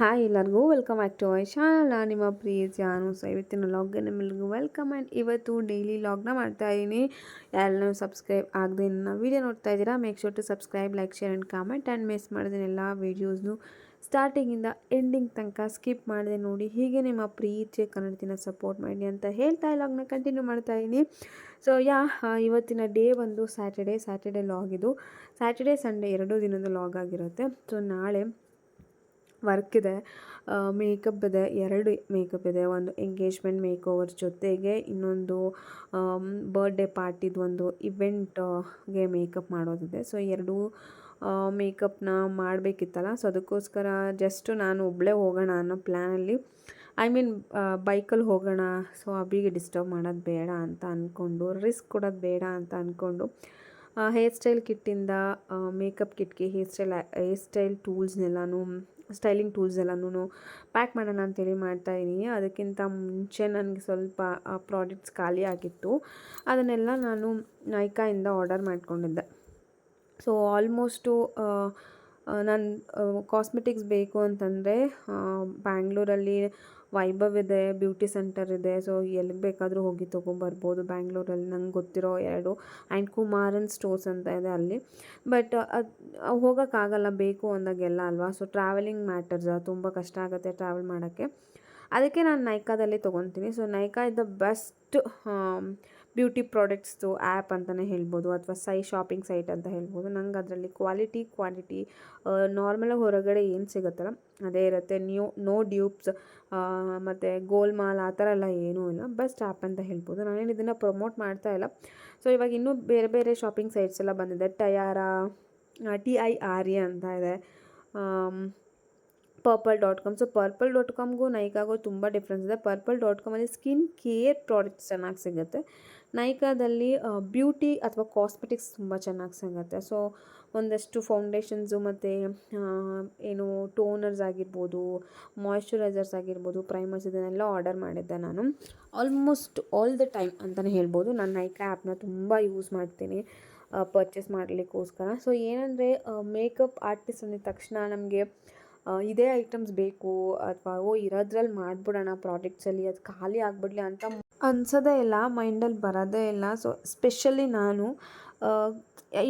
Hi ಎಲ್ಲರಿಗೂ welcome back to my channel ನಿಮ್ಮ ಪ್ರೀತಿ ಯಾನು ಸೊ ಇವತ್ತಿನ ಲಾಗ್ಗೆ ನಿಮ್ಮೆಲ್ಲರಿಗೂ ವೆಲ್ಕಮ್ ಆ್ಯಂಡ್ ಇವತ್ತು ಡೈಲಿ ಲಾಗ್ನ ಮಾಡ್ತಾ ಇದ್ದೀನಿ ಯಾರೆಲ್ಲ ಸಬ್ಸ್ಕ್ರೈಬ್ ಆಗದೆ ನನ್ನ ವೀಡಿಯೋ ನೋಡ್ತಾ ಇದ್ದೀರಾ make sure to subscribe like share and comment and miss ಮಾಡಿದ ಎಲ್ಲ ವೀಡಿಯೋಸ್ನು ಸ್ಟಾರ್ಟಿಂಗಿಂದ ಎಂಡಿಂಗ್ ತನಕ ಸ್ಕಿಪ್ ಮಾಡಿದೆ ನೋಡಿ, ಹೀಗೆ ನಿಮ್ಮ ಪ್ರೀತಿಯ ಕನ್ನಡತಿನ ಸಪೋರ್ಟ್ ಮಾಡಿ ಅಂತ ಹೇಳ್ತಾ ಲಾಗ್ನ ಕಂಟಿನ್ಯೂ ಮಾಡ್ತಾ ಇದ್ದೀನಿ ಸೊ ಯಾ ಇವತ್ತಿನ ಡೇ ಬಂದು ಸ್ಯಾಟರ್ಡೆ ಸ್ಯಾಟರ್ಡೆ ಲಾಗ್ ಇದು. ಸ್ಯಾಟರ್ಡೇ ಸಂಡೇ ಎರಡೂ ದಿನದ ಲಾಗ್ ಆಗಿರುತ್ತೆ. ಸೊ ನಾಳೆ ವರ್ಕ್ ಇದೆ. ಮೇಕಪ್ ಇದೆ. ಎರಡು ಮೇಕಪ್ ಇದೆ. ಒಂದು ಎಂಗೇಜ್ಮೆಂಟ್ ಮೇಕ್ ಓವರ್ ಜೊತೆಗೆ ಇನ್ನೊಂದು ಬರ್ಡೇ ಪಾರ್ಟಿದು ಒಂದು ಇವೆಂಟ್ಗೆ ಮೇಕಪ್ ಮಾಡೋದಿದೆ. ಸೊ, ಎರಡೂ ಮೇಕಪ್ನ ಮಾಡಬೇಕಿತ್ತಲ್ಲ. ಸೊ, ಅದಕ್ಕೋಸ್ಕರ ಜಸ್ಟ್ ನಾನು ಒಬ್ಬಳೇ ಹೋಗೋಣ ಅನ್ನೋ ಪ್ಲ್ಯಾನಲ್ಲಿ ಐ ಮೀನ್ ಬೈಕಲ್ಲಿ ಹೋಗೋಣ. ಸೊ ಅಬಿಗೆ ಡಿಸ್ಟರ್ಬ್ ಮಾಡೋದು ಬೇಡ ಅಂತ ಅಂದ್ಕೊಂಡು ರಿಸ್ಕ್ ಕೊಡೋದು ಬೇಡ ಅಂತ ಅಂದ್ಕೊಂಡು ಹೇರ್ ಸ್ಟೈಲ್ ಕಿಟ್ಟಿಂದ ಮೇಕಪ್ ಕಿಟ್ಗೆ ಹೇರ್ ಸ್ಟೈಲ್ ಹೇರ್ ಸ್ಟೈಲ್ ಟೂಲ್ಸ್ನೆಲ್ಲನೂ ಸ್ಟೈಲಿಂಗ್ ಟೂಲ್ಸ್ ಎಲ್ಲನೂ ಪ್ಯಾಕ್ ಮಾಡೋಣ ಅಂತೇಳಿ ಮಾಡ್ತಾಯಿದ್ದೀನಿ ಅದಕ್ಕಿಂತ ಮುಂಚೆ ನನಗೆ ಸ್ವಲ್ಪ ಪ್ರಾಡಕ್ಟ್ಸ್ ಖಾಲಿ ಆಗಿತ್ತು. ಅದನ್ನೆಲ್ಲ ನಾನು ನೈಕಾಯಿಂದ ಆರ್ಡರ್ ಮಾಡ್ಕೊಂಡಿದ್ದೆ. ಸೊ, ಆಲ್ಮೋಸ್ಟು ನಾನು ಕಾಸ್ಮೆಟಿಕ್ಸ್ ಬೇಕು ಅಂತಂದರೆ ಬ್ಯಾಂಗ್ಳೂರಲ್ಲಿ ವೈಭವ್ ಇದೆ ಬ್ಯೂಟಿ ಸೆಂಟರ್ ಇದೆ. ಸೊ ಎಲ್ಲಿಗೆ ಬೇಕಾದರೂ ಹೋಗಿ ತೊಗೊಂಬರ್ಬೋದು. ಬ್ಯಾಂಗ್ಳೂರಲ್ಲಿ ನಂಗೆ ಗೊತ್ತಿರೋ ಎರಡು ಆ್ಯಂಡ್ ಕುಮಾರನ್ ಸ್ಟೋರ್ಸ್ ಅಂತ ಇದೆ ಅಲ್ಲಿ. ಬಟ್ ಅದು ಹೋಗೋಕ್ಕಾಗಲ್ಲ ಬೇಕು ಅಂದಾಗೆಲ್ಲ ಅಲ್ವಾ? ಸೊ ಟ್ರಾವೆಲಿಂಗ್ ಮ್ಯಾಟರ್ಸ್ ತುಂಬ ಕಷ್ಟ ಆಗುತ್ತೆ ಟ್ರಾವೆಲ್ ಮಾಡೋಕ್ಕೆ. ಅದಕ್ಕೆ ನಾನು ನೈಕಾದಲ್ಲಿ ತೊಗೊತೀನಿ. So Nykaa is the best beauty ಪ್ರಾಡಕ್ಟ್ಸ್ದು app ಅಂತಲೇ ಹೇಳ್ಬೋದು ಅಥವಾ ಸೈ ಶಾಪಿಂಗ್ ಸೈಟ್ ಅಂತ ಹೇಳ್ಬೋದು. ನಂಗೆ ಅದರಲ್ಲಿ ಕ್ವಾಲಿಟಿ, ಕ್ವಾಂಟಿಟಿ ನಾರ್ಮಲಾಗಿ ಹೊರಗಡೆ ಏನು ಸಿಗುತ್ತಲ್ಲ, ಅದೇ ಇರುತ್ತೆ. ನ್ಯೂ, ನೋ ಡ್ಯೂಪ್ಸ್ ಮತ್ತು ಗೋಲ್ಮಾಲ್ ಆ ಥರ ಎಲ್ಲ ಏನೂ ಇಲ್ಲ. ಬೆಸ್ಟ್ ಆ್ಯಪ್ ಅಂತ ಹೇಳ್ಬೋದು. ನಾನೇನು ಇದನ್ನು ಪ್ರಮೋಟ್ ಮಾಡ್ತಾ ಇಲ್ಲ. ಸೊ ಇವಾಗ ಇನ್ನೂ ಬೇರೆ ಬೇರೆ ಶಾಪಿಂಗ್ ಸೈಟ್ಸ್ ಎಲ್ಲ ಬಂದಿದೆ. Tira T I R A ಅಂತ ಇದೆ. Purple dot com. So purple dot ಕಾಮ್ಗೂ ನೈಕಾಗೂ ತುಂಬ ಡಿಫ್ರೆನ್ಸ್ ಇದೆ. ಪರ್ಪಲ್ ಡಾಟ್ ಕಾಮಲ್ಲಿ ಸ್ಕಿನ್ ಕೇರ್ ಪ್ರಾಡಕ್ಟ್ಸ್ ಚೆನ್ನಾಗಿ ಸಿಗುತ್ತೆ. ನೈಕಾದಲ್ಲಿ ಬ್ಯೂಟಿ ಅಥವಾ ಕಾಸ್ಮೆಟಿಕ್ಸ್ ತುಂಬ ಚೆನ್ನಾಗಿ ಸಿಗುತ್ತೆ. ಸೊ, ಒಂದಷ್ಟು ಫೌಂಡೇಶನ್ಸು ಮತ್ತು ಏನು ಟೋನರ್ಸ್ ಆಗಿರ್ಬೋದು ಮಾಯ್ಶ್ಚರೈಸರ್ಸ್ ಆಗಿರ್ಬೋದು, ಪ್ರೈಮರ್ಸ್ ಇದನ್ನೆಲ್ಲ ಆರ್ಡರ್ ಮಾಡಿದ್ದೆ ನಾನು. ಆಲ್ಮೋಸ್ಟ್ ಆಲ್ ದ ಟೈಮ್ ಅಂತಲೇ ಹೇಳ್ಬೋದು. ನಾನು ನೈಕಾ ಆ್ಯಪ್ನ ತುಂಬ ಯೂಸ್ ಮಾಡ್ತೀನಿ ಪರ್ಚೇಸ್ ಮಾಡಲಿಕ್ಕೋಸ್ಕರ. ಸೊ, ಏನಂದರೆ ಮೇಕಪ್ ಆರ್ಟಿಸ್ಟ್ ಅಂದಿದ ತಕ್ಷಣ ನಮಗೆ ಇದೇ ಐಟಮ್ಸ್ ಬೇಕು ಅಥವಾ, ಓ, ಇರೋದ್ರಲ್ಲಿ ಮಾಡಿಬಿಡೋಣ ಪ್ರಾಡಕ್ಟ್ಸಲ್ಲಿ ಅದು ಖಾಲಿ ಆಗಿಬಿಡ್ಲಿ ಅಂತ ಅನ್ಸೋದೇ ಇಲ್ಲ, ಮೈಂಡಲ್ಲಿ ಬರೋದೇ ಇಲ್ಲ. ಸೊ, ಸ್ಪೆಷಲಿ ನಾನು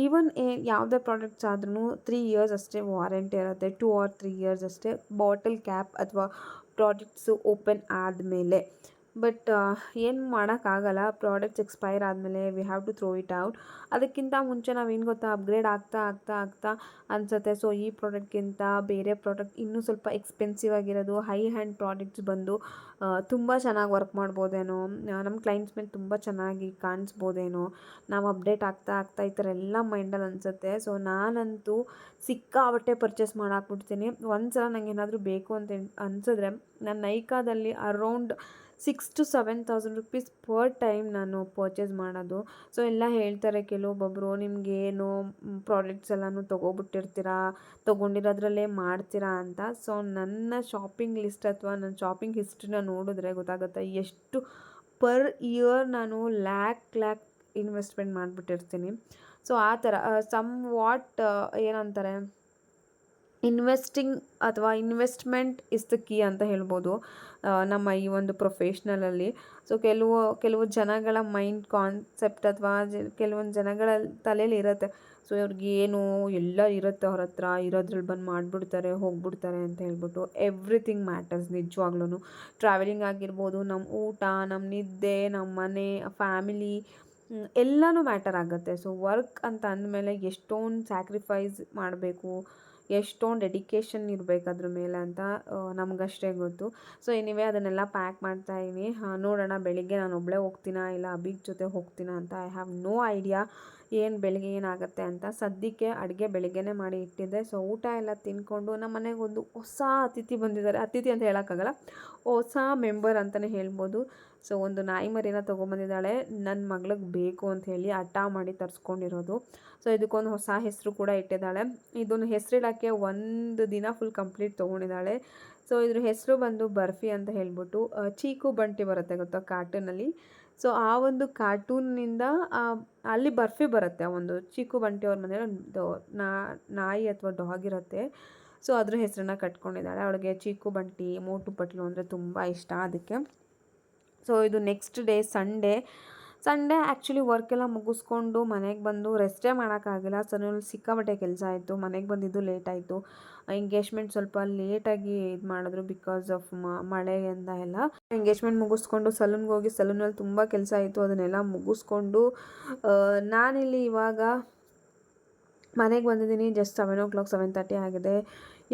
ಈವನ್ ಏ, ಯಾವುದೇ ಪ್ರಾಡಕ್ಟ್ಸ್ ಆದ್ರೂ ತ್ರೀ ಇಯರ್ಸ್ ಅಷ್ಟೇ ವಾರಂಟಿ ಇರುತ್ತೆ. ಟೂ ಆರ್ ತ್ರೀ ಇಯರ್ಸ್ ಅಷ್ಟೇ ಬಾಟಲ್ ಕ್ಯಾಪ್ ಅಥವಾ ಪ್ರಾಡಕ್ಟ್ಸು ಓಪನ್ ಆದಮೇಲೆ. ಬಟ್ ಏನು ಮಾಡೋಕ್ಕಾಗಲ್ಲ ಪ್ರಾಡಕ್ಟ್ಸ್ ಎಕ್ಸ್ಪೈರ್ ಆದಮೇಲೆ we have to throw it out ಅದಕ್ಕಿಂತ ಮುಂಚೆ ನಾವೇನು ಗೊತ್ತಾ? ಅಪ್ಗ್ರೇಡ್ ಆಗ್ತಾ ಆಗ್ತಾ ಆಗ್ತಾ ಅನಿಸುತ್ತೆ. ಸೊ ಈ ಪ್ರಾಡಕ್ಟ್ಗಿಂತ ಬೇರೆ ಪ್ರಾಡಕ್ಟ್ ಇನ್ನೂ ಸ್ವಲ್ಪ ಎಕ್ಸ್ಪೆನ್ಸಿವ್ ಆಗಿರೋದು ಹೈ ಹ್ಯಾಂಡ್ ಪ್ರಾಡಕ್ಟ್ಸ್ ಬಂದು ತುಂಬ ಚೆನ್ನಾಗಿ ವರ್ಕ್ ಮಾಡ್ಬೋದೇನೋ ನಮ್ಮ ಕ್ಲೈಂಟ್ಸ್ ಮೇಲೆ ತುಂಬ ಚೆನ್ನಾಗಿ ಕಾಣಿಸ್ಬೋದೇನೋ, ನಾವು ಅಪ್ಡೇಟ್ ಆಗ್ತಾ ಆಗ್ತಾ ಈ ಥರ ಎಲ್ಲ ಮೈಂಡಲ್ಲಿ ಅನಿಸುತ್ತೆ. ಸೊ ನಾನಂತೂ ಸಿಕ್ಕಾಬಟ್ಟೆ ಪರ್ಚೇಸ್ ಮಾಡಾಕ್ಬಿಡ್ತೀನಿ. ಒಂದು ಸಲ ನನಗೇನಾದರೂ ಬೇಕು ಅಂತ ಅನಿಸಿದ್ರೆ, ನಾನು ನೈಕಾದಲ್ಲಿ around six to seven thousand rupees per time ನಾನು ಪರ್ಚೇಸ್ ಮಾಡೋದು. ಸೊ ಎಲ್ಲ ಹೇಳ್ತಾರೆ ಕೆಲವೊಬ್ಬೊಬ್ಬರು ನಿಮಗೆ ಏನು ಪ್ರಾಡಕ್ಟ್ಸ್ ಎಲ್ಲನೂ ತೊಗೊಬಿಟ್ಟಿರ್ತೀರಾ? ತೊಗೊಂಡಿರೋದ್ರಲ್ಲೇ ಮಾಡ್ತೀರಾ ಅಂತ? ಸೊ ನನ್ನ ಶಾಪಿಂಗ್ ಲಿಸ್ಟ್ ಅಥವಾ ನನ್ನ ಶಾಪಿಂಗ್ ಹಿಸ್ಟ್ರಿನ ನೋಡಿದ್ರೆ ಗೊತ್ತಾಗುತ್ತೆ ಎಷ್ಟು ಪರ್ ಇಯರ್ ನಾನು ಲ್ಯಾಕ್ ಲ್ಯಾಕ್ ಇನ್ವೆಸ್ಟ್ಮೆಂಟ್ ಮಾಡಿಬಿಟ್ಟಿರ್ತೀನಿ. ಸೊ ಆ ಥರ ಸಮ್ ವಾಟ್ ಏನಂತಾರೆ? ಇನ್ವೆಸ್ಟಿಂಗ್ ಅಥವಾ ಇನ್ವೆಸ್ಟ್ಮೆಂಟ್ ಇಸ್ ದ ಕೀ ಅಂತ ಹೇಳ್ಬೋದು ನಮ್ಮ ಈ ಒಂದು ಪ್ರೊಫೆಷ್ನಲಲ್ಲಿ. ಸೊ ಕೆಲವು ಕೆಲವು ಜನಗಳ ಮೈಂಡ್ ಕಾನ್ಸೆಪ್ಟ್ ಅಥವಾ ಕೆಲವೊಂದು ಜನಗಳ ತಲೆಯಲ್ಲಿ ಇರುತ್ತೆ. ಸೊ ಇವ್ರಿಗೆ ಏನು ಎಲ್ಲ ಇರುತ್ತೆ ಅವ್ರ ಹತ್ರ, ಇರೋದ್ರಲ್ಲಿ ಬಂದು ಮಾಡಿಬಿಡ್ತಾರೆ, ಹೋಗ್ಬಿಡ್ತಾರೆ ಅಂತ ಹೇಳ್ಬಿಟ್ಟು ಎವ್ರಿಥಿಂಗ್ ಮ್ಯಾಟರ್ಸ್ ನಿಜವಾಗ್ಲೂ ಟ್ರಾವೆಲಿಂಗ್ ಆಗಿರ್ಬೋದು ನಮ್ಮ ಊಟ ನಮ್ಮ ನಿದ್ದೆ ನಮ್ಮ ಮನೆ, ಫ್ಯಾಮಿಲಿ ಎಲ್ಲನೂ ಮ್ಯಾಟರ್ ಆಗುತ್ತೆ. ಸೊ ವರ್ಕ್ ಅಂತ ಅಂದಮೇಲೆ ಎಷ್ಟೊಂದು ಸ್ಯಾಕ್ರಿಫೈಸ್ ಮಾಡಬೇಕು. ಎಷ್ಟೊಂದು ಡೆಡಿಕೇಶನ್ ಇರಬೇಕು ಅದ್ರ ಮೇಲೆ ಅಂತ ನಮಗಷ್ಟೇ ಗೊತ್ತು. ಸೊ ಎನಿವೇ ಅದನ್ನೆಲ್ಲ ಪ್ಯಾಕ್ ಮಾಡ್ತಾ ಇದ್ದೀನಿ. ನೋಡೋಣ, ಬೆಳಿಗ್ಗೆ ನಾನು ಒಬ್ಬಳೇ ಹೋಗ್ತೀನಾ ಇಲ್ಲ ಅಬಿಗ್ ಜೊತೆ ಹೋಗ್ತೀನಾ ಅಂತ ಐ ಹ್ಯಾವ್ ನೋ ಐಡಿಯಾ ಏನು ಬೆಳಿಗ್ಗೆ ಏನಾಗುತ್ತೆ ಅಂತ ಸದ್ಯಕ್ಕೆ ಅಡುಗೆ ಬೆಳಿಗ್ಗೆನೇ ಮಾಡಿ ಇಟ್ಟಿದ್ದೆ. ಸೊ ಊಟ ಎಲ್ಲ ತಿನ್ಕೊಂಡು ನಮ್ಮ ಮನೆಗೆ ಒಂದು ಹೊಸ ಅತಿಥಿ ಬಂದಿದ್ದಾರೆ. ಅತಿಥಿ ಅಂತ ಹೇಳೋಕ್ಕಾಗಲ್ಲ, ಹೊಸ ಮೆಂಬರ್ ಅಂತಲೇ ಹೇಳ್ಬೋದು. ಸೊ ಒಂದು ನಾಯಿ ಮರಿನ ತೊಗೊಂಬಂದಿದ್ದಾಳೆ. ನನ್ನ ಮಗಳಿಗೆ ಬೇಕು ಅಂತ ಹೇಳಿ ಹಠ ಮಾಡಿ ತರಿಸ್ಕೊಂಡಿರೋದು. ಸೊ ಇದಕ್ಕೊಂದು ಹೊಸ ಹೆಸರು ಕೂಡ ಇಟ್ಟಿದ್ದಾಳೆ. ಇದೊಂದು ಹೆಸರಿಡೋಕ್ಕೆ ಒಂದು ದಿನ ಫುಲ್ ಕಂಪ್ಲೀಟ್ ತೊಗೊಂಡಿದ್ದಾಳೆ. ಸೊ ಇದ್ರ ಹೆಸರು ಬಂದು ಬರ್ಫಿ ಅಂತ ಹೇಳ್ಬಿಟ್ಟು ಚೀಕು ಬಂಟಿ ಬರುತ್ತೆ ಗೊತ್ತಾ ಕಾರ್ಟೂನಲ್ಲಿ ಸೊ, ಆ ಒಂದು ಕಾರ್ಟೂನ್ನಿಂದ ಅಲ್ಲಿ ಬರ್ಫಿ ಬರುತ್ತೆ. ಒಂದು ಚೀಕು ಬಂಟಿ ಅವ್ರ ಮನೇಲಿ ಒಂದು ನಾಯಿ ಅಥವಾ ಡಾಗ್ ಇರುತ್ತೆ. ಸೊ, ಅದ್ರ ಹೆಸರನ್ನ ಕಟ್ಕೊಂಡಿದ್ದಾಳೆ ಅವಳಿಗೆ ಚೀಕು ಬಂಟಿ, ಮೋಟು ಪಟ್ಲು ಅಂದರೆ ತುಂಬ ಇಷ್ಟ ಅದಕ್ಕೆ. ಸೊ, ಇದು next day Sunday Sunday actually ವರ್ಕೆಲ್ಲ ಮುಗಿಸ್ಕೊಂಡು ಮನೆಗೆ ಬಂದು ರೆಸ್ಟೇ ಮಾಡೋಕ್ಕಾಗಿಲ್ಲ. ಸನ್ನಲ್ಲಿ ಸಿಕ್ಕಾಪಟ್ಟೆ ಕೆಲಸ ಆಯಿತು. ಮನೆಗೆ ಬಂದಿದ್ದು ಲೇಟ್ ಆಯಿತು. ಎಂಗೇಜ್ಮೆಂಟ್ ಸ್ವಲ್ಪ ಲೇಟಾಗಿ ಇದು ಮಾಡಿದ್ರು ಬಿಕಾಸ್ ಆಫ್ ಮಳೆ ಅಂತ ಎಲ್ಲ. ಎಂಗೇಜ್ಮೆಂಟ್ ಮುಗಿಸ್ಕೊಂಡು ಸಲೂನ್ಗೆ ಹೋಗಿ ಸಲೂನಲ್ಲಿ ತುಂಬ ಕೆಲಸ ಆಯಿತು, ಅದನ್ನೆಲ್ಲ ಮುಗಿಸ್ಕೊಂಡು ನಾನಿಲ್ಲಿ ಇವಾಗ ಮನೆಗೆ ಬಂದಿದ್ದೀನಿ just seven o'clock seven thirty ಆಗಿದೆ.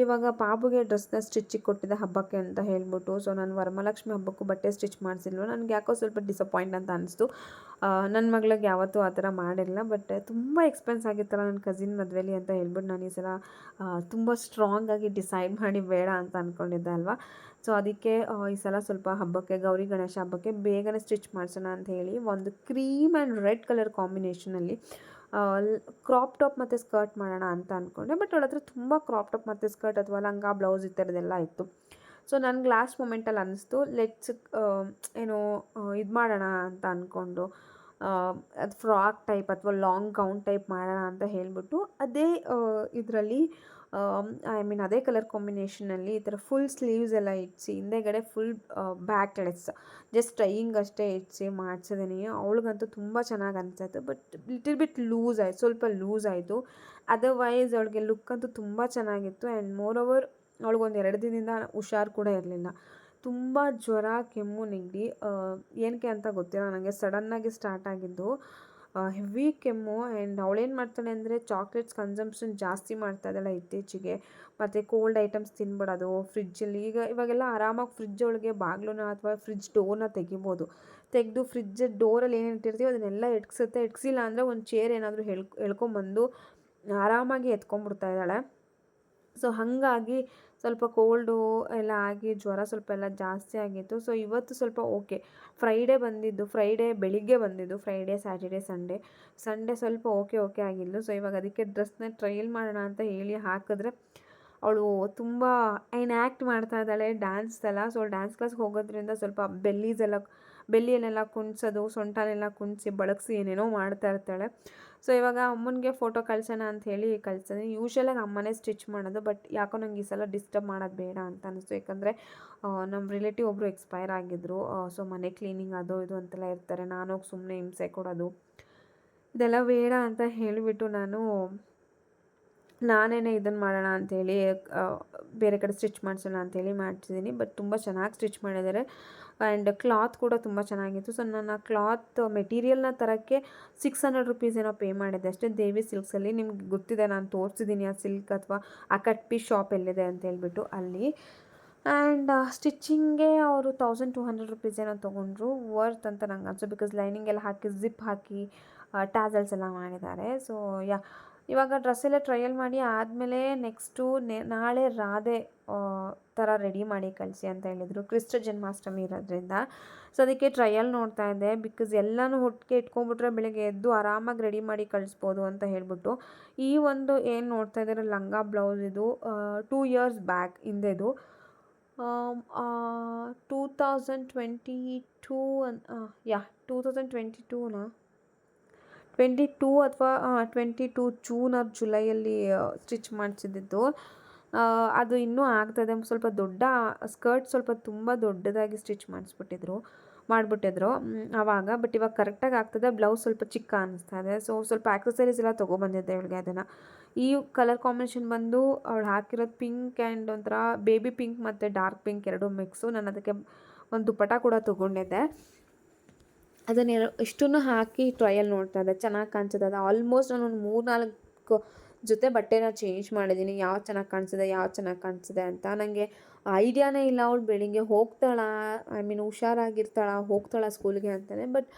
ಇವಾಗ ಪಾಪುಗೆ ಡ್ರೆಸ್ನ ಸ್ಟಿಚ್ಚಿಗೆ ಕೊಟ್ಟಿದ್ದೆ ಹಬ್ಬಕ್ಕೆ ಅಂತ ಹೇಳ್ಬಿಟ್ಟು ಸೊ ನಾನು ವರಮಹಾಲಕ್ಷ್ಮಿ ಹಬ್ಬಕ್ಕೂ ಬಟ್ಟೆ ಸ್ಟಿಚ್ ಮಾಡಿಸಿಲ್ವ? ನನಗೆ ಯಾಕೋ ಸ್ವಲ್ಪ ಡಿಸಪಾಯಿಂಟ್ ಅಂತ ಅನಿಸ್ತು. ನನ್ನ ಮಗಳಿಗೆ ಯಾವತ್ತೂ ಆ ಥರ ಮಾಡಿರಲಿಲ್ಲ ಬಟ್ ತುಂಬ ಎಕ್ಸ್ಪೆನ್ಸ್ ಆಗಿತ್ತಲ್ಲ ನನ್ನ ಕಸಿನ್ ಮದುವೆಲಿ ಅಂತ ಹೇಳ್ಬಿಟ್ಟು ನಾನು ಈ ಸಲ ತುಂಬ ಸ್ಟ್ರಾಂಗಾಗಿ ಡಿಸೈಡ್ ಮಾಡಿ ಬೇಡ ಅಂತ ಅಂದ್ಕೊಂಡಿದ್ದೆ ಅಲ್ವಾ? ಸೊ ಅದಕ್ಕೆ ಈ ಸಲ ಸ್ವಲ್ಪ ಹಬ್ಬಕ್ಕೆ, ಗೌರಿ ಗಣೇಶ ಹಬ್ಬಕ್ಕೆ ಬೇಗನೆ ಸ್ಟಿಚ್ ಮಾಡಿಸೋಣ ಅಂತ ಹೇಳಿ ಒಂದು ಕ್ರೀಮ್ ಆ್ಯಂಡ್ ರೆಡ್ ಕಲರ್ ಕಾಂಬಿನೇಷನಲ್ಲಿ ಕ್ರಾಪ್ ಟಾಪ್ ಮತ್ತು ಸ್ಕರ್ಟ್ ಮಾಡೋಣ ಅಂತ ಅಂದ್ಕೊಂಡೆ ಬಟ್ ಅವಳ ಹತ್ರ ತುಂಬ ಕ್ರಾಪ್ ಟಾಪ್ ಮತ್ತು ಸ್ಕರ್ಟ್ ಅಥವಾ ಲಂಗ ಬ್ಲೌಸ್ ಈ ಥರದ್ದೆಲ್ಲ ಇತ್ತು. ಸೊ ನನಗೆ ಲಾಸ್ಟ್ ಮೂಮೆಂಟಲ್ಲಿ ಅನ್ನಿಸ್ತು ಲೆಟ್ಸ್ ಏನು ಇದು ಮಾಡೋಣ ಅಂತ ಅಂದ್ಕೊಂಡು ಅದು ಫ್ರಾಕ್ ಟೈಪ್ ಅಥವಾ ಲಾಂಗ್ ಗೌನ್ ಟೈಪ್ ಮಾಡೋಣ ಅಂತ ಹೇಳಿಬಿಟ್ಟು, ಅದೇ ಇದರಲ್ಲಿ ಐ ಮೀನ್ ಅದೇ ಕಲರ್ ಕಾಂಬಿನೇಷನಲ್ಲಿ ಈ ಥರ ಫುಲ್ ಸ್ಲೀವ್ಸ್ ಎಲ್ಲ ಇಟ್ಸಿ ಹಿಂದೆಗಡೆ ಫುಲ್ ಬ್ಯಾಕ್ಲೆಸ್ ಜಸ್ಟ್ ಟ್ರೈಯಿಂಗ್ ಅಷ್ಟೇ ಇಟ್ಸಿ ಮಾಡಿಸಿದ್ದೀನಿ ಅವಳಿಗಂತೂ ತುಂಬ ಚೆನ್ನಾಗಿ ಅನಿಸುತ್ತೆ ಬಟ್ ಲಿಟಲ್ ಬಿಟ್ ಲೂಸ್ ಆಯಿತು, ಸ್ವಲ್ಪ ಲೂಸ್ ಆಯಿತು. ಅದರ್ವೈಸ್ ಅವಳಿಗೆ ಲುಕ್ ಅಂತೂ ತುಂಬ ಚೆನ್ನಾಗಿತ್ತು ಆ್ಯಂಡ್ ಮೋರ್ ಓವರ್ ಅವಳಿಗೊಂದು ಎರಡು ದಿನದಿಂದ ಹುಷಾರು ಕೂಡ ಇರಲಿಲ್ಲ. ತುಂಬ ಜ್ವರ, ಕೆಮ್ಮು, ನೆಗಡಿ ಏನಕ್ಕೆ ಅಂತ ಗೊತ್ತಿಲ್ಲ, ನನಗೆ ಸಡನ್ನಾಗಿ ಸ್ಟಾರ್ಟ್ ಆಗಿದ್ದು. ಹೆವಿ ಕೆಮ್ಮು ಆ್ಯಂಡ್ ಅವಳೇನು ಮಾಡ್ತಾಳೆ ಅಂದರೆ ಚಾಕ್ಲೇಟ್ಸ್ ಕನ್ಸಂಪ್ಷನ್ ಜಾಸ್ತಿ ಮಾಡ್ತಾ ಇದ್ದಾಳೆ ಇತ್ತೀಚೆಗೆ. ಮತ್ತು ಕೋಲ್ಡ್ ಐಟಮ್ಸ್ ತಿನ್ಬಿಡೋದು ಫ್ರಿಜ್ಜಲ್ಲಿ ಈಗ ಇವಾಗೆಲ್ಲ ಆರಾಮಾಗಿ ಫ್ರಿಜ್ ಒಳಗೆ ಬಾಗಿಲನ್ನ ಅಥವಾ ಫ್ರಿಜ್ ಡೋರ್ನ ತೆಗಿಬೋದು. ತೆಗೆದು ಫ್ರಿಜ್ ಡೋರಲ್ಲಿ ಏನು ಇಟ್ಟಿರ್ತೀವಿ ಅದನ್ನೆಲ್ಲ ಎಟ್ಕಿಸುತ್ತೆ. ಎಟ್ಕಿಸಿಲ್ಲ ಅಂದರೆ ಒಂದು ಚೇರ್ ಏನಾದರೂ ಹೇಳ್ಕೊ ಎಳ್ಕೊಂಬಂದು ಆರಾಮಾಗಿ ಎತ್ಕೊಂಡ್ಬಿಡ್ತಾ ಇದ್ದಾಳೆ. ಸೊ ಹಾಗಾಗಿ ಸ್ವಲ್ಪ ಕೋಲ್ಡು ಎಲ್ಲ ಆಗಿ ಜ್ವರ ಸ್ವಲ್ಪ ಎಲ್ಲ ಜಾಸ್ತಿ ಆಗಿತ್ತು. ಸೊ ಇವತ್ತು ಸ್ವಲ್ಪ ಓಕೆ ಫ್ರೈಡೇ ಬಂದಿದ್ದು ಫ್ರೈಡೇ ಬೆಳಿಗ್ಗೆ ಬಂದಿದ್ದು ಫ್ರೈಡೇ ಸ್ಯಾಟರ್ಡೇ ಸಂಡೇ ಸಂಡೇ ಸ್ವಲ್ಪ ಓಕೆ ಓಕೆ ಆಗಿದ್ದು ಸೊ ಇವಾಗ ಅದಕ್ಕೆ ಡ್ರೆಸ್ನ ಟ್ರೈಲ್ ಮಾಡೋಣ ಅಂತ ಹೇಳಿ ಹಾಕಿದ್ರೆ ಅವಳು ತುಂಬ ಆ್ಯಕ್ಟ್ ಮಾಡ್ತಾ ಇದ್ದಾಳೆ ಡ್ಯಾನ್ಸ್ ಎಲ್ಲ ಸೊ ಡ್ಯಾನ್ಸ್ ಕ್ಲಾಸ್ಗೆ ಹೋಗೋದ್ರಿಂದ ಸ್ವಲ್ಪ ಬೆಲ್ಲೀಸ್ ಎಲ್ಲ ಬೆಲ್ಲಿಯಲ್ಲೆಲ್ಲ ಕುಣಿಸೋದು, ಸೊಂಟನೆಲ್ಲ ಕುಣಿಸಿ ಬಳಗಿಸಿ ಏನೇನೋ ಮಾಡ್ತಾ ಇರ್ತಾಳೆ. ಸೊ ಇವಾಗ ಅಮ್ಮನಿಗೆ ಫೋಟೋ ಕಳ್ಸೋಣ ಅಂತ ಹೇಳಿ ಕಳ್ಸಿದ್ದೀನಿ ಯೂಶ್ವಲಾಗಿ ಅಮ್ಮನೇ ಸ್ಟಿಚ್ ಮಾಡೋದು ಬಟ್ ಯಾಕೋ ನಂಗೆ ಈ ಸಲ ಡಿಸ್ಟರ್ಬ್ ಮಾಡೋದು ಬೇಡ ಅಂತ ಅನಿಸ್ತು. ಯಾಕಂದರೆ ನಮ್ಮ ರಿಲೇಟಿವ್ ಒಬ್ಬರು ಎಕ್ಸ್ಪೈರ್ ಆಗಿದ್ದರು ಸೊ ಮನೆ ಕ್ಲೀನಿಂಗ್ ಅದು ಇದು ಅಂತೆಲ್ಲ ಇರ್ತಾರೆ. ನಾನು ಹೋಗಿ ಸುಮ್ಮನೆ ಹಿಂಸೆ ಕೊಡೋದು. ಇದೆಲ್ಲ ಬೇಡ ಅಂತ ಹೇಳಿಬಿಟ್ಟು ನಾನು ನಾನೇ ಇದನ್ನು ಮಾಡೋಣ ಅಂಥೇಳಿ ಬೇರೆ ಕಡೆ ಸ್ಟಿಚ್ ಮಾಡಿಸೋಣ ಅಂಥೇಳಿ ಮಾಡ್ತಿದ್ದೀನಿ ಬಟ್ ತುಂಬ ಚೆನ್ನಾಗಿ ಸ್ಟಿಚ್ ಮಾಡಿದ್ದಾರೆ. ಆ್ಯಂಡ್ ಕ್ಲಾತ್ ಕೂಡ ತುಂಬ ಚೆನ್ನಾಗಿತ್ತು. ಸೊ ನಾನು ಆ ಕ್ಲಾತ್ ಮೆಟೀರಿಯಲ್ನ ತರೋಕ್ಕೆ ಸಿಕ್ಸ್ ಹಂಡ್ರೆಡ್ ರುಪೀಸ್ ಏನೋ ಪೇ ಮಾಡಿದ್ದೆ ಅಷ್ಟೇ ದೇವಿ ಸಿಲ್ಕ್ಸಲ್ಲಿ. ನಿಮ್ಗೆ ಗೊತ್ತಿದೆ, ನಾನು ತೋರಿಸಿದ್ದೀನಿ ಆ ಸಿಲ್ಕ್ ಅಥವಾ ಆ ಕಟ್ ಪೀಸ್ ಶಾಪ್ ಎಲ್ಲಿದೆ ಅಂತ ಹೇಳ್ಬಿಟ್ಟು ಅಲ್ಲಿ. ಆ್ಯಂಡ್ ಸ್ಟಿಚ್ಚಿಂಗ್ಗೆ ಅವರು ತೌಸಂಡ್ ಟು ಹಂಡ್ರೆಡ್ ರುಪೀಸ್ ಏನೋ ತೊಗೊಂಡ್ರು. ವರ್ತ್ ಅಂತ ನಂಗೆ ಅನ್ಸು ಬಿಕಾಸ್ ಲೈನಿಂಗ್ ಎಲ್ಲ ಹಾಕಿ ಜಿಪ್ ಹಾಕಿ ಟ್ಯಾಸಲ್ಸ್ ಎಲ್ಲ ಮಾಡಿದ್ದಾರೆ. ಸೊ, ಯಾ ಇವಾಗ ಡ್ರೆಸ್ ಎಲ್ಲ ಟ್ರಯಲ್ ಮಾಡಿ ಆದಮೇಲೆ ನೆಕ್ಸ್ಟು ನೆ, ನಾಳೆ ರಾಧೆ ಥರ ರೆಡಿ ಮಾಡಿ ಕಳಿಸಿ ಅಂತ ಹೇಳಿದರು ಕ್ರಿಸ್ತ ಜನ್ಮಾಷ್ಟಮಿ ಇರೋದ್ರಿಂದ. ಸೊ ಅದಕ್ಕೆ ಟ್ರಯಲ್ ನೋಡ್ತಾ ಇದ್ದೆ ಬಿಕಾಸ್ ಎಲ್ಲನೂ ಒಟ್ಟಿಗೆ ಇಟ್ಕೊಂಡ್ಬಿಟ್ರೆ ಬೆಳಗ್ಗೆ ಎದ್ದು ಆರಾಮಾಗಿ ರೆಡಿ ಮಾಡಿ ಕಳಿಸ್ಬೋದು ಅಂತ ಹೇಳ್ಬಿಟ್ಟು. ಈ ಒಂದು ಏನು ನೋಡ್ತಾ ಇದ್ದಾರೆ, ಲಂಗ ಬ್ಲೌಸ್ ಇದು ಟೂ ಇಯರ್ಸ್ ಬ್ಯಾಕ್ ಹಿಂದೆದು. ಟೂ ತೌಸಂಡ್ ಟ್ವೆಂಟಿ ಟೂ ಅನ್ ಯಾ ಟೂ ತೌಸಂಡ್ ಟ್ವೆಂಟಿ ಟೂನಾ ಟ್ವೆಂಟಿ ಟೂ ಅಥವಾ ಟ್ವೆಂಟಿ ಟೂ ಜೂನ್ ಆರ್ ಜುಲೈಯಲ್ಲಿ ಸ್ಟಿಚ್ ಮಾಡಿಸಿದ್ದು. ಅದು ಇನ್ನೂ ಆಗ್ತದೆ ಸ್ವಲ್ಪ ದೊಡ್ಡ ಸ್ಕರ್ಟ್ ಸ್ವಲ್ಪ ತುಂಬ ದೊಡ್ಡದಾಗಿ ಸ್ಟಿಚ್ ಮಾಡಿಸ್ಬಿಟ್ಟಿದ್ರು, ಮಾಡಿಬಿಟ್ಟಿದ್ರು ಆವಾಗ ಬಟ್ ಇವಾಗ ಕರೆಕ್ಟಾಗಿ ಆಗ್ತದೆ ಬ್ಲೌಸ್ ಸ್ವಲ್ಪ ಚಿಕ್ಕ ಅನ್ನಿಸ್ತಾ ಇದೆ. ಸೊ ಸ್ವಲ್ಪ ಆಕ್ಸಸರೀಸ್ ಎಲ್ಲ ತೊಗೊಬಂದಿದ್ದೆ ಇವಳಿಗೆ ಅದನ್ನು. ಈ ಕಲರ್ ಕಾಂಬಿನೇಷನ್ ಬಂದು ಅವಳು ಹಾಕಿರೋದು ಪಿಂಕ್ ಆ್ಯಂಡ್ ಒಂಥರ ಬೇಬಿ ಪಿಂಕ್ ಮತ್ತು ಡಾರ್ಕ್ ಪಿಂಕ್ ಎರಡು ಮಿಕ್ಸು ನಾನು ಅದಕ್ಕೆ ಒಂದು ದುಪ್ಪಟ ಕೂಡ ತೊಗೊಂಡಿದ್ದೆ. ಅದನ್ನೆಲ್ಲ ಇಷ್ಟನ್ನು ಹಾಕಿ ಟ್ರಯಲ್ ನೋಡ್ತಾ ಇದ್ದೆ. ಚೆನ್ನಾಗಿ ಕಾಣಿಸ್ತದೆ ಅದು. ಆಲ್ಮೋಸ್ಟ್ ನಾನು ಒಂದು ಮೂರು ನಾಲ್ಕು ಜೊತೆ ಬಟ್ಟೆನ ಚೇಂಜ್ ಮಾಡಿದ್ದೀನಿ ಯಾವ ಚೆನ್ನಾಗಿ ಕಾಣಿಸಿದೆ, ಯಾವ ಚೆನ್ನಾಗಿ ಕಾಣಿಸಿದೆ ಅಂತ. ನನಗೆ ಐಡಿಯಾನೇ ಇಲ್ಲ ಅವಳು ಬೆಳಿಗ್ಗೆ ಹೋಗ್ತಾಳ ಐ ಮೀನ್ ಹುಷಾರಾಗಿರ್ತಾಳ, ಹೋಗ್ತಾಳ ಸ್ಕೂಲ್ಗೆ ಅಂತಲೇ ಬಟ್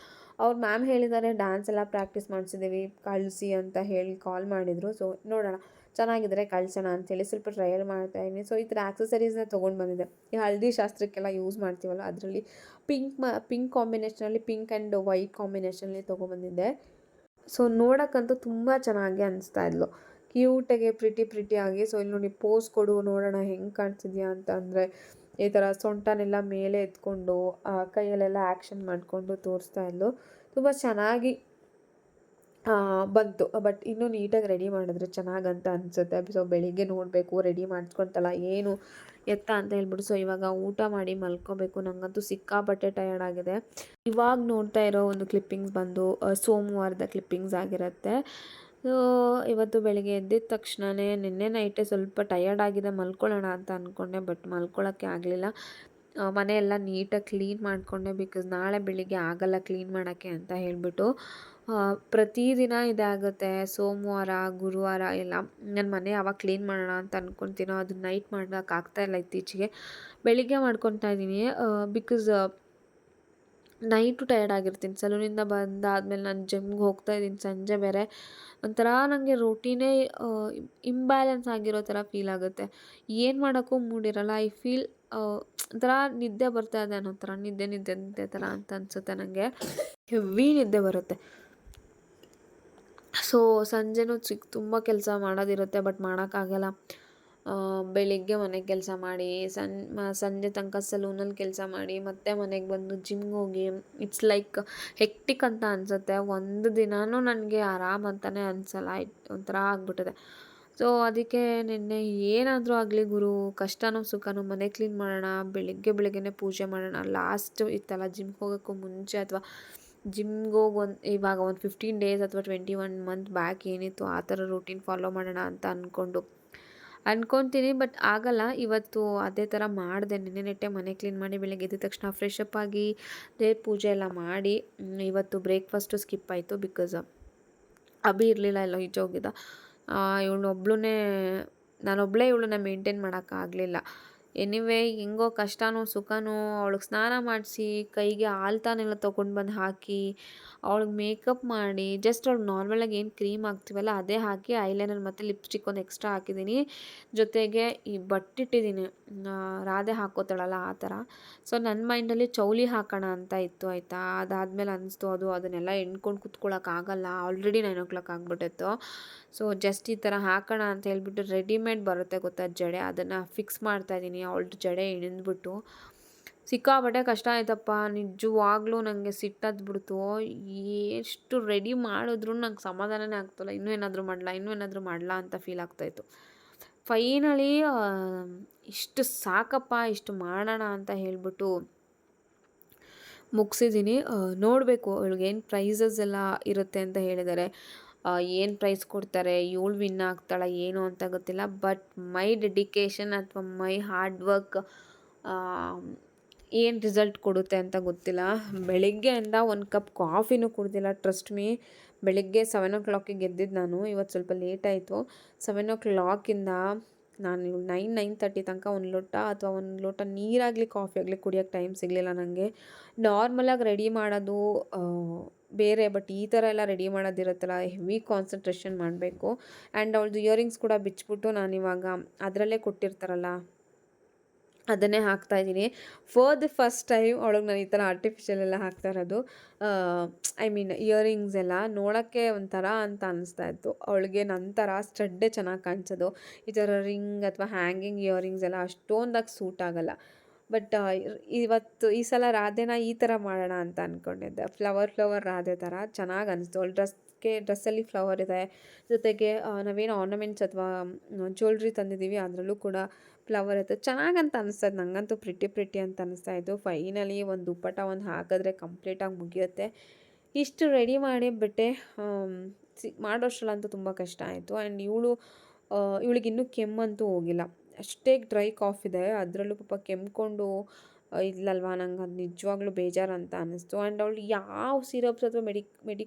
ಅವ್ರು ಮ್ಯಾಮ್ ಹೇಳಿದ್ದಾರೆ ಡ್ಯಾನ್ಸ್ ಎಲ್ಲ ಪ್ರಾಕ್ಟೀಸ್ ಮಾಡಿಸಿದ್ದೀವಿ ಕಳಿಸಿ ಅಂತ ಹೇಳಿ ಕಾಲ್ ಮಾಡಿದರು. ಸೊ ನೋಡೋಣ. ಚೆನ್ನಾಗಿದ್ರೆ ಕಳ್ಸೋಣ ಅಂಥೇಳಿ ಸ್ವಲ್ಪ ಟ್ರಯಲ್ ಮಾಡ್ತಾ ಇದ್ದೀನಿ. ಸೊ ಈ ಥರ ಆಕ್ಸಸರೀಸ್ನ ತೊಗೊಂಡು ಬಂದಿದ್ದೆ. ಈ ಹಳದಿ ಶಾಸ್ತ್ರಕ್ಕೆಲ್ಲ ಯೂಸ್ ಮಾಡ್ತೀವಲ್ಲ, ಅದರಲ್ಲಿ ಪಿಂಕ್ ಮ ಪಿಂಕ್ ಕಾಂಬಿನೇಷನಲ್ಲಿ ಪಿಂಕ್ ಆ್ಯಂಡ್ ವೈಟ್ ಕಾಂಬಿನೇಷನಲ್ಲಿ ತೊಗೊಂಬಂದಿದ್ದೆ ಸೊ ನೋಡೋಕ್ಕಂತೂ ತುಂಬ ಚೆನ್ನಾಗಿ ಅನಿಸ್ತಾ ಇದ್ಲು. ಕ್ಯೂಟಾಗೆ ಪ್ರಿಟಿ ಪ್ರಿಟಿಯಾಗಿ ಸೊ ಇಲ್ಲಿ ನೋಡಿ ಪೋಸ್ ಕೊಡು, ನೋಡೋಣ ಹೆಂಗೆ ಕಾಣಿಸಿದ್ಯಾ ಅಂತ ಅಂದರೆ, ಈ ಥರ ಸೊಂಟನೆಲ್ಲ ಮೇಲೆ ಎತ್ಕೊಂಡು ಕೈಯಲ್ಲೆಲ್ಲ ಆ್ಯಕ್ಷನ್ ಮಾಡಿಕೊಂಡು ತೋರಿಸ್ತಾ ಇದ್ಲು. ತುಂಬ ಚೆನ್ನಾಗಿ ಬಂತು. ಬಟ್ ಇನ್ನೂ ನೀಟಾಗಿ ರೆಡಿ ಮಾಡಿದ್ರೆ. ಚೆನ್ನಾಗಂತ ಅನಿಸುತ್ತೆ. ಸೊ ಬೆಳಿಗ್ಗೆ ನೋಡಬೇಕು ರೆಡಿ ಮಾಡಿಸ್ಕೊತಲ್ಲ, ಏನು ಎತ್ತ ಅಂತ ಹೇಳ್ಬಿಟ್ಟು. ಸೊ ಇವಾಗ ಊಟ ಮಾಡಿ ಮಲ್ಕೋಬೇಕು. ನನಗಂತೂ ಸಿಕ್ಕಾಪಟ್ಟೆ ಟಯರ್ಡ್ ಆಗಿದೆ. ಇವಾಗ ನೋಡ್ತಾ ಇರೋ ಒಂದು ಕ್ಲಿಪ್ಪಿಂಗ್ಸ್ ಬಂದು ಸೋಮವಾರದ ಕ್ಲಿಪ್ಪಿಂಗ್ಸ್ ಆಗಿರುತ್ತೆ. ಸೊ ಇವತ್ತು ಬೆಳಿಗ್ಗೆ ಎದ್ದಿದ ತಕ್ಷಣವೇ ನಿನ್ನೆ ನೈಟೇ ಸ್ವಲ್ಪ ಟಯರ್ಡ್ ಆಗಿದೆ. ಮಲ್ಕೊಳ್ಳೋಣ ಅಂತ ಅಂದ್ಕೊಂಡೆ ಬಟ್ ಮಲ್ಕೊಳ್ಳೋಕ್ಕೆ ಆಗಲಿಲ್ಲ. ಮನೆಯೆಲ್ಲ ನೀಟಾಗಿ ಕ್ಲೀನ್ ಮಾಡಿಕೊಂಡೆ ಬಿಕಾಸ್ ನಾಳೆ ಬೆಳಿಗ್ಗೆ ಆಗಲ್ಲ ಕ್ಲೀನ್ ಮಾಡೋಕ್ಕೆ ಅಂತ ಹೇಳಿಬಿಟ್ಟು. ಪ್ರತಿದಿನ ಇದಾಗುತ್ತೆ. ಸೋಮವಾರ, ಗುರುವಾರ ಎಲ್ಲ ನನ್ನ ಮನೆ ಯಾವಾಗ ಕ್ಲೀನ್ ಮಾಡೋಣ ಅಂತ ಅಂದ್ಕೊತೀನೋ ಅದು ನೈಟ್ ಮಾಡೋಕ್ಕಾಗ್ತಾಯಿಲ್ಲ ಇತ್ತೀಚೆಗೆ. ಬೆಳಿಗ್ಗೆ ಮಾಡ್ಕೊತಾ ಇದ್ದೀನಿ. ಬಿಕಾಸ್ ನೈಟು ಟಯರ್ಡ್ ಆಗಿರ್ತೀನಿ. ಸಲೂನಿಂದ ಬಂದಾದ್ಮೇಲೆ ನಾನು ಜಿಮ್ಗೆ ಹೋಗ್ತಾ ಇದ್ದೀನಿ. ಸಂಜೆ ಬೇರೆ. ಒಂಥರ ನನಗೆ ರೊಟೀನೇ ಇಂಬ್ಯಾಲೆನ್ಸ್ ಆಗಿರೋ ಥರ ಫೀಲ್ ಆಗುತ್ತೆ. ಏನು ಮಾಡೋಕ್ಕೂ ಮೂಡಿರಲ್ಲ ಐ ಫೀಲ್ ಒಂಥರ ನಿದ್ದೆ ಬರ್ತಾ ಇದೆ ಅನ್ನೋ ಥರ. ನಿದ್ದೆ ನಿದ್ದೆ ನಿದ್ದೆ ಥರ ಅಂತ ಅನಿಸುತ್ತೆ ನನಗೆ ಹೆವಿ ನಿದ್ದೆ ಬರುತ್ತೆ. ಸೊ ಸಂಜೆನೂ ಚಿಕ್ಕ ತುಂಬ ಕೆಲಸ ಮಾಡೋದಿರುತ್ತೆ ಬಟ್ ಮಾಡೋಕ್ಕಾಗಲ್ಲ ಬೆಳಿಗ್ಗೆ ಮನೆ ಕೆಲಸ ಮಾಡಿ, ಸನ್ ಸಂಜೆ ತನಕ ಸಲೂನಲ್ಲಿ ಕೆಲಸ ಮಾಡಿ, ಮತ್ತೆ ಮನೆಗೆ ಬಂದು ಜಿಮ್ಗೆ ಹೋಗಿ ಇಟ್ಸ್ ಲೈಕ್ ಹೆಕ್ಟಿಕ್ ಅಂತ ಅನಿಸುತ್ತೆ. ಒಂದು ದಿನವೂ ನನಗೆ ಆರಾಮ್ ಅಂತಲೇ ಅನಿಸಲ್ಲ ಒಂಥರ ಆಗ್ಬಿಟ್ಟಿದೆ. ಸೊ ಅದಕ್ಕೆ ನಿನ್ನೆ ಏನಾದರೂ ಆಗಲಿ ಗುರು, ಕಷ್ಟನೂ ಸುಖನೂ ಮನೆ ಕ್ಲೀನ್ ಮಾಡೋಣ, ಬೆಳಿಗ್ಗೆ ಬೆಳಿಗ್ಗೆನೇ ಪೂಜೆ ಮಾಡೋಣ ಲಾಸ್ಟ್ ಇತ್ತಲ್ಲ ಜಿಮ್ಗೆ ಹೋಗೋಕ್ಕೂ ಮುಂಚೆ ಅಥವಾ ಜಿಮ್ಗೆ ಹೋಗಿ ಒಂದು, ಇವಾಗ ಒಂದು ಫಿಫ್ಟೀನ್ ಡೇಸ್ ಅಥವಾ ಟ್ವೆಂಟಿ ಒನ್ ಮಂತ್ ಬ್ಯಾಕ್ ಏನಿತ್ತು, ಆ ಥರ ರೂಟೀನ್ ಫಾಲೋ ಮಾಡೋಣ ಅಂತ ಅಂದ್ಕೊಂಡು ಅಂದ್ಕೊತೀನಿ ಬಟ್ ಆಗಲ್ಲ. ಇವತ್ತು ಅದೇ ಥರ ಮಾಡಿದೆ. ನಿನ್ನೆ ನೆಟ್ಟೆ ಮನೆ ಕ್ಲೀನ್ ಮಾಡಿ ಬೆಳಗ್ಗೆ ಎದ್ದ ತಕ್ಷಣ ಫ್ರೆಶ್ ಅಪ್ ಆಗಿ ದೇವ್ರ ಪೂಜೆ ಎಲ್ಲ ಮಾಡಿ ಇವತ್ತು ಬ್ರೇಕ್ಫಾಸ್ಟು ಸ್ಕಿಪ್ ಆಯಿತು ಬಿಕಾಸ್ ಅಭಿ ಇರಲಿಲ್ಲ, ಎಲ್ಲ ಈಚೆ ಹೋಗಿದ್ದ. ಇವಳನ್ನೊಬ್ಳನ್ನೇ ನಾನೊಬ್ಬಳೇ ಇವಳನ್ನ ಮೇಂಟೈನ್ ಮಾಡೋಕ್ಕಾಗಲಿಲ್ಲ ಎನಿವೇ ಹೆಂಗೋ ಕಷ್ಟನೋ ಸುಖನೋ ಅವಳಿಗೆ ಸ್ನಾನ ಮಾಡಿಸಿ ಕೈಗೆ ಆಲ್ತಾನೆಲ್ಲ ತೊಗೊಂಡು ಬಂದು ಹಾಕಿ ಅವಳಿಗೆ ಮೇಕಪ್ ಮಾಡಿ ಜಸ್ಟ್ ಅವ್ಳಿಗೆ ನಾರ್ಮಲಾಗಿ ಏನು ಕ್ರೀಮ್ ಹಾಕ್ತೀವಲ್ಲ ಅದೇ ಹಾಕಿ ಐಲೈನರ್ ಮತ್ತು ಲಿಪ್ಸ್ಟಿಕ್ ಒಂದು ಎಕ್ಸ್ಟ್ರಾ ಹಾಕಿದ್ದೀನಿ ಜೊತೆಗೆ ಈ ಬಟ್ಟಿಟ್ಟಿದ್ದೀನಿ ರಾಧೆ ಹಾಕೋತಾಳಲ್ಲ ಆ ಥರ ಸೊ ನನ್ನ ಮೈಂಡಲ್ಲಿ ಚೌಲಿ ಹಾಕೋಣ ಅಂತ ಇತ್ತು ಆಯಿತಾ? ಅದಾದಮೇಲೆ ಅನಿಸ್ತು ಅದು, ಅದನ್ನೆಲ್ಲ ಎಣ್ಕೊಂಡು ಕುತ್ಕೊಳ್ಳೋಕ್ಕಾಗಲ್ಲ ಆಲ್ರೆಡಿ ನೈನ್ ಓ ಕ್ಲಾಕ್ ಆಗಿಬಿಟ್ಟಿತ್ತು. ಸೊ ಜಸ್ಟ್ ಈ ಥರ ಹಾಕೋಣ ಅಂತ ಹೇಳ್ಬಿಟ್ಟು ರೆಡಿಮೇಡ್ ಬರುತ್ತೆ ಗೊತ್ತಾ ಜಡೆ? ಅದನ್ನು ಫಿಕ್ಸ್ ಮಾಡ್ತಾಯಿದ್ದೀನಿ ಅವಳ್ದು ಜಡೆ ಹಿಡಿದ್ಬಿಟ್ಟು ಸಿಕ್ಕಾಪಟ್ಟೆ ಕಷ್ಟ ಆಯ್ತಪ್ಪ, ನಿಜವಾಗ್ಲೂ ನನಗೆ ಸಿಟ್ಟದ್ಬಿಡ್ತು ಎಷ್ಟು ರೆಡಿ ಮಾಡಿದ್ರು ನಂಗೆ ಸಮಾಧಾನನೇ ಆಗ್ತಲ್ಲ. ಇನ್ನೂ ಏನಾದರೂ ಮಾಡಲ, ಇನ್ನೂ ಏನಾದರೂ ಮಾಡಲ ಅಂತ ಫೀಲ್ ಆಗ್ತಾಯಿತ್ತು ಫೈನಲಿ ಇಷ್ಟು ಸಾಕಪ್ಪ, ಇಷ್ಟು ಮಾಡೋಣ ಅಂತ ಹೇಳ್ಬಿಟ್ಟು ಮುಗಿಸಿದ್ದೀನಿ. ನೋಡಬೇಕು ಏನು ಪ್ರೈಸಸ್ ಎಲ್ಲ ಇರುತ್ತೆ ಅಂತ ಹೇಳಿದ್ದಾರೆ. ಏನು ಪ್ರೈಸ್ ಕೊಡ್ತಾರೆ, ಇವಳು ವಿನ್ ಆಗ್ತಾಳ, ಏನು ಅಂತ ಗೊತ್ತಿಲ್ಲ. ಬಟ್ ಮೈ ಡೆಡಿಕೇಶನ್ ಅಥವಾ ಮೈ ಹಾರ್ಡ್ ವರ್ಕ್ ಏನು ರಿಸಲ್ಟ್ ಕೊಡುತ್ತೆ ಅಂತ ಗೊತ್ತಿಲ್ಲ. ಬೆಳಿಗ್ಗೆಯಿಂದ ಒಂದು ಕಪ್ ಕಾಫಿನೂ ಕುಡ್ದಿಲ್ಲ ಟ್ರಸ್ಟ್ ಮೀ ಬೆಳಿಗ್ಗೆ ಸೆವೆನ್ ಓ ಕ್ಲಾಕಿಗೆ ಗೆದ್ದಿದ್ದು ನಾನು ಇವತ್ತು ಸ್ವಲ್ಪ ಲೇಟ್ ಆಯಿತು. ಸೆವೆನ್ ಓ ಕ್ಲಾಕಿಂದ ನಾನು ನೈನ್ ನೈನ್ ತರ್ಟಿ ತನಕ ಒಂದು ಲೋಟ ಅಥವಾ ಒಂದು ಲೋಟ ನೀರಾಗಲಿ ಕಾಫಿ ಆಗಲಿ ಕುಡಿಯೋಕ್ಕೆ ಟೈಮ್ ಸಿಗಲಿಲ್ಲ ನನಗೆ ನಾರ್ಮಲಾಗಿ ರೆಡಿ ಮಾಡೋದು ಬೇರೆ ಬಟ್ ಈ ಥರ ಎಲ್ಲ ರೆಡಿ ಮಾಡೋದಿರುತ್ತಲ್ಲ ಹೆವಿ ಕಾನ್ಸಂಟ್ರೇಷನ್ ಮಾಡಬೇಕು. ಆ್ಯಂಡ್ ಅವಳದು ಇಯರಿಂಗ್ಸ್ ಕೂಡ ಬಿಚ್ಬಿಟ್ಟು ಇವಾಗ ಅದರಲ್ಲೇ ಕೊಟ್ಟಿರ್ತಾರಲ್ಲ, ಅದನ್ನೇ ಹಾಕ್ತಾ ಇದ್ದೀನಿ. ಫಾರ್ ದ ಫಸ್ಟ್ ಟೈಮ್ ಅವಳಿಗೆ ನಾನು ಈ ಥರ ಆರ್ಟಿಫಿಷಿಯಲ್ ಎಲ್ಲ ಹಾಕ್ತಾ ಇರೋದು ಐ ಮೀನ್ ಇಯರಿಂಗ್ಸ್ ಎಲ್ಲ ನೋಡೋಕ್ಕೆ ಒಂಥರ ಅಂತ ಅನಿಸ್ತಾ ಇತ್ತು. ಅವಳಿಗೆ ನಂತರ ಸ್ಟಡ್ಡೇ ಚೆನ್ನಾಗಿ ಕಾಣಿಸೋದು. ಈ ಥರ ರಿಂಗ್ ಅಥವಾ ಹ್ಯಾಂಗಿಂಗ್ ಇಯರಿಂಗ್ಸ್ ಎಲ್ಲ ಅಷ್ಟೊಂದಾಗಿ ಸೂಟ್ ಆಗಲ್ಲ. ಬಟ್ ಇವತ್ತು ಈ ಸಲ ರಾಧೆನ ಈ ಥರ ಮಾಡೋಣ ಅಂತ ಅಂದ್ಕೊಂಡಿದ್ದೆ ಫ್ಲವರ್ ಫ್ಲವರ್ ರಾಧೆ ಥರ ಚೆನ್ನಾಗಿ ಅನಿಸ್ತು. ಅವಳು ಡ್ರೆಸ್ಗೆ, ಡ್ರೆಸ್ಸಲ್ಲಿ ಫ್ಲವರ್ ಇದೆ. ಜೊತೆಗೆ ನಾವೇನು ಆರ್ನಮೆಂಟ್ಸ್ ಅಥವಾ ಜ್ಯುವೆಲ್ರಿ ತಂದಿದ್ದೀವಿ ಅದರಲ್ಲೂ ಕೂಡ ಫ್ಲವರ್ ಇತ್ತು. ಅಂತ ಅನಿಸ್ತದೆ. ನನಗಂತೂ ಪ್ರಿಟಿ ಪ್ರಿಟಿ ಅಂತ ಅನಿಸ್ತಾ ಇತ್ತು. ಫೈನಲಿ ಒಂದು ದುಪ್ಪಟ ಒಂದು ಹಾಕಿದ್ರೆ ಕಂಪ್ಲೀಟಾಗಿ ಮುಗಿಯುತ್ತೆ. ಇಷ್ಟು ರೆಡಿ ಮಾಡಿ ಬಿಟ್ಟೆ. ಸಿ, ಮಾಡೋಷ್ಟ್ರಲ್ಲಂತೂ ತುಂಬ ಕಷ್ಟ ಆಯಿತು. ಆ್ಯಂಡ್ ಇವಳು ಇವಳಿಗೆ ಇನ್ನೂ ಕೆಮ್ಮಂತೂ ಹೋಗಿಲ್ಲ. ಅಷ್ಟೇ ಡ್ರೈ ಕಾಫ್ ಇದೆ. ಅದರಲ್ಲೂ ಪಾಪ ಕೆಮ್ಕೊಂಡು ಇಲ್ಲಲ್ವಾ? ನಂಗೆ ಅದು ನಿಜವಾಗ್ಲೂ ಬೇಜಾರು ಅಂತ ಅನ್ನಿಸ್ತು ಆ್ಯಂಡ್ ಅವಳು ಯಾವ ಸಿರಪ್ಸ್ ಅಥವಾ ಮೆಡಿಕ್ ಮೆಡಿ,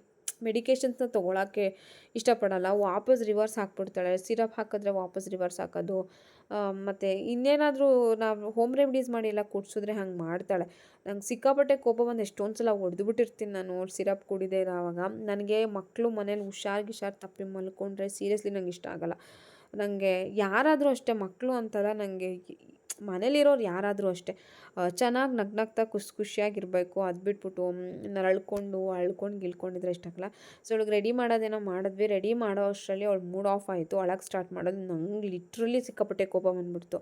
ಮೆಡಿಕೇಶನ್ಸ್ನ ತೊಗೊಳಕ್ಕೆ ಇಷ್ಟಪಡಲ್ಲ. ವಾಪಸ್ ರಿವರ್ಸ್ ಹಾಕ್ಬಿಡ್ತಾಳೆ. ಸಿರಪ್ ಹಾಕಿದ್ರೆ ವಾಪಸ್ ರಿವರ್ಸ್ ಹಾಕೋದು. ಮತ್ತು ಇನ್ನೇನಾದರೂ ನಾವು ಹೋಮ್ ರೆಮಿಡೀಸ್ ಮಾಡಿ ಎಲ್ಲ ಕುಡಿಸಿದ್ರೆ ಹಂಗೆ ಮಾಡ್ತಾಳೆ. ನಂಗೆ ಸಿಕ್ಕಾಪಟ್ಟೆ ಕೋಪ ಬಂದು ಎಷ್ಟೊಂದು ಸಲ ಹೊಡೆದ್ಬಿಟ್ಟಿರ್ತೀನಿ ನಾನು. ಸಿರಪ್ ಕುಡಿದೇ ಇರೋವಾಗ. ನನಗೆ ಮಕ್ಕಳು ಮನೇಲಿ ಹುಷಾರು ತಪ್ಪಿ ಮಲ್ಕೊಂಡ್ರೆ ಸೀರಿಯಸ್ಲಿ ನಂಗೆ ಇಷ್ಟ ಆಗಲ್ಲ. ನನಗೆ ಯಾರಾದರೂ ಅಷ್ಟೇ ಮಕ್ಕಳು ಅಂತಲ್ಲ ನನಗೆ ಮನೇಲಿರೋರು ಯಾರಾದರೂ ಅಷ್ಟೇ. ಚೆನ್ನಾಗಿ ನಗ್ನಗ್ತಾ ಖುಷಿ ಖುಷಿಯಾಗಿರಬೇಕು. ಅದು ಬಿಟ್ಬಿಟ್ಟು ನರಳ್ಕೊಂಡು, ಅಳ್ಕೊಂಡು, ಗಿಳ್ಕೊಂಡಿದ್ರೆ ಇಷ್ಟ ಆಗಲ್ಲ. ಸೊ ಅವಳಿಗೆ ರೆಡಿ ಮಾಡೋದೇನೋ ಮಾಡಿದ್ವಿ. ರೆಡಿ ಮಾಡೋ ಅಷ್ಟರಲ್ಲಿ ಅವಳು ಮೂಡ್ ಆಫ್ ಆಯಿತು. ಅಳಕ್ಕೆ ಸ್ಟಾರ್ಟ್ ಮಾಡೋದು ನಂಗೆ ಲಿಟ್ರಲಿ ಸಿಕ್ಕಾಪಟ್ಟೆ ಕೋಪ ಬಂದ್ಬಿಡ್ತು.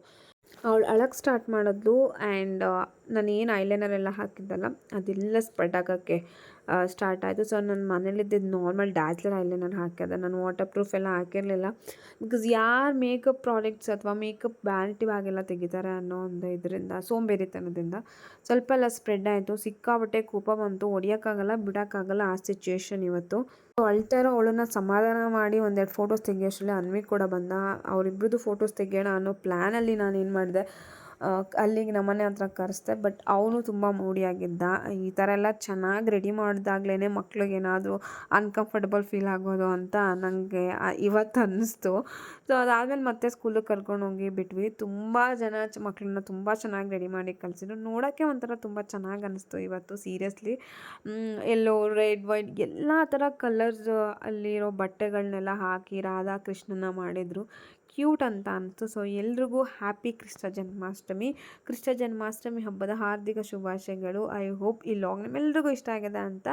ಅವಳು ಅಳಕ್ಕೆ ಸ್ಟಾರ್ಟ್ ಮಾಡಿದ್ಲು. ಆ್ಯಂಡ್ ನಾನು ಏನು ಐಲೈನರ್ ಎಲ್ಲ ಹಾಕಿದ್ದಲ್ಲ, ಅದೆಲ್ಲ ಸ್ಪ್ರೆಡ್ ಆಗೋಕ್ಕೆ. ಸ್ಟಾರ್ಟ್ ಆಯಿತು. ಸೊ ನನ್ನ ಮನೇಲಿದ್ದಿದ್ದು ನಾರ್ಮಲ್ ಡ್ಯಾಸ್ಲರ್ ನಾನು ಹಾಕಿದೆ ನಾನು ವಾಟರ್ ಪ್ರೂಫ್ ಎಲ್ಲ ಹಾಕಿರಲಿಲ್ಲ. ಬಿಕಾಸ್ ಯಾರು ಮೇಕಪ್ ಪ್ರಾಡಕ್ಟ್ಸ್ ಅಥವಾ ಮೇಕಪ್ ವ್ಯಾನಿಟಿ ಆಗೆಲ್ಲ ತೆಗಿತಾರೆ ಅನ್ನೋ ಒಂದು ಇದರಿಂದ, ಸೋಂಬೇರಿತನದಿಂದ ಸ್ವಲ್ಪ ಎಲ್ಲ ಸ್ಪ್ರೆಡ್ ಆಯಿತು. ಸಿಕ್ಕಾಬಟ್ಟೆ ಕೋಪ ಬಂತು. ಹೊಡಿಯೋಕ್ಕಾಗಲ್ಲ ಬಿಡೋಕ್ಕಾಗಲ್ಲ ಆ ಸಿಚುಯೇಷನ್ ಇವತ್ತು. ಸೊ ಅಳ್ತಾ ಇರೋ ಅವಳನ್ನ ಸಮಾಧಾನ ಮಾಡಿ ಒಂದೆರಡು ಫೋಟೋಸ್ ತೆಗಿಯೋಷ್ಟರಲ್ಲಿ ಅನ್ವಿ ಕೂಡ ಬಂದ. ಅವರಿಬ್ಬರದ್ದು ಫೋಟೋಸ್ ತೆಗಿಯೋಣ ಅನ್ನೋ ಪ್ಲ್ಯಾನಲ್ಲಿ ನಾನು ಏನು ಮಾಡಿದೆ? ಅಲ್ಲಿಗೆ ನಮ್ಮನೆ ಹತ್ರ ಕರೆಸ್ದೆ ಬಟ್ ಅವನು ತುಂಬ ಮೂಡಿಯಾಗಿದ್ದ. ಈ ಥರ ಎಲ್ಲ ಚೆನ್ನಾಗಿ ರೆಡಿ ಮಾಡಿದಾಗ್ಲೇ ಮಕ್ಳಿಗೆ ಏನಾದರೂ ಅನ್ಕಂಫರ್ಟಬಲ್ ಫೀಲ್ ಆಗೋದು ಅಂತ ನನಗೆ ಇವತ್ತು ಅನ್ನಿಸ್ತು ಸೊ ಅದಾದಮೇಲೆ ಮತ್ತೆ ಸ್ಕೂಲಿಗೆ ಕರ್ಕೊಂಡು ಹೋಗಿ ಬಿಟ್ವಿ. ತುಂಬ ಜನ ಮಕ್ಕಳನ್ನ ತುಂಬ ಚೆನ್ನಾಗಿ ರೆಡಿ ಮಾಡಿ ಕಲಿಸಿದ್ರು ನೋಡೋಕ್ಕೆ ಒಂಥರ ತುಂಬ ಚೆನ್ನಾಗಿ ಅನ್ನಿಸ್ತು ಇವತ್ತು ಸೀರಿಯಸ್ಲಿ ಎಲ್ಲೋ ರೆಡ್ ವೈಟ್ ಎಲ್ಲ ಥರ ಕಲರ್ಸ್ ಅಲ್ಲಿರೋ ಬಟ್ಟೆಗಳನ್ನೆಲ್ಲ ಹಾಕಿ ರಾಧಾಕೃಷ್ಣನ ಮಾಡಿದರು. ಕ್ಯೂಟ್ ಅಂತ ಅನಿಸ್ತು. ಸೊ ಎಲ್ರಿಗೂ ಹ್ಯಾಪಿ ಕೃಷ್ಣ ಜನ್ಮಾಷ್ಟಮಿ. ಕೃಷ್ಣ ಜನ್ಮಾಷ್ಟಮಿ ಹಬ್ಬದ ಹಾರ್ದಿಕ ಶುಭಾಶಯಗಳು. ಐ ಹೋಪ್ ಈ ಲಾಗ್ ನಿಮ್ಮೆಲ್ರಿಗೂ ಇಷ್ಟ ಆಗಿದೆ ಅಂತ.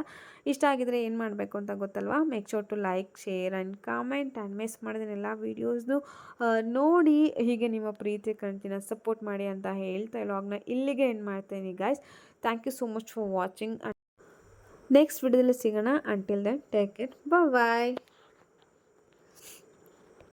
ಇಷ್ಟ ಆಗಿದ್ರೆ ಏನು ಮಾಡಬೇಕು ಅಂತ ಗೊತ್ತಲ್ವಾ? Make sure to like share and comment and miss ಮಾಡಿದ್ರೆ ಎಲ್ಲ ವೀಡಿಯೋಸ್ನು ನೋಡಿ ಹೀಗೆ ನಿಮ್ಮ ಪ್ರೀತಿ ಕಂತಿನ ಸಪೋರ್ಟ್ ಮಾಡಿ ಅಂತ ಹೇಳ್ತಾ ಲಾಗ್ನ ಇಲ್ಲಿಗೆ ಏನು ಮಾಡ್ತೀನಿ guys thank you so much for watching next ವಿಡಿಯೋದಲ್ಲಿ ಸಿಗೋಣ. Until then take care bye